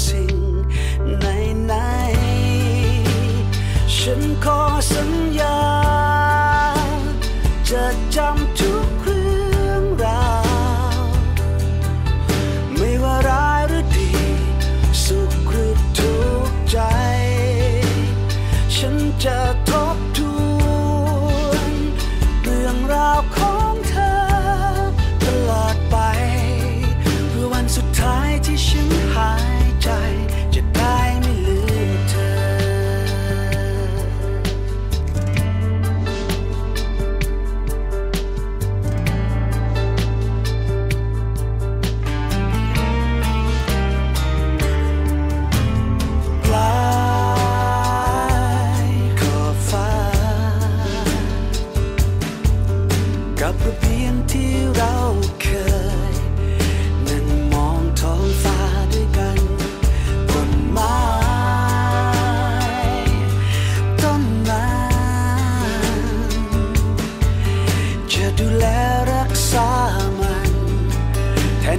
สิ่งไหนไหนฉันขอสัญญาจะจำทุก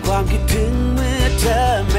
ความคิดถึงเมื่อเธอ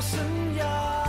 生涯。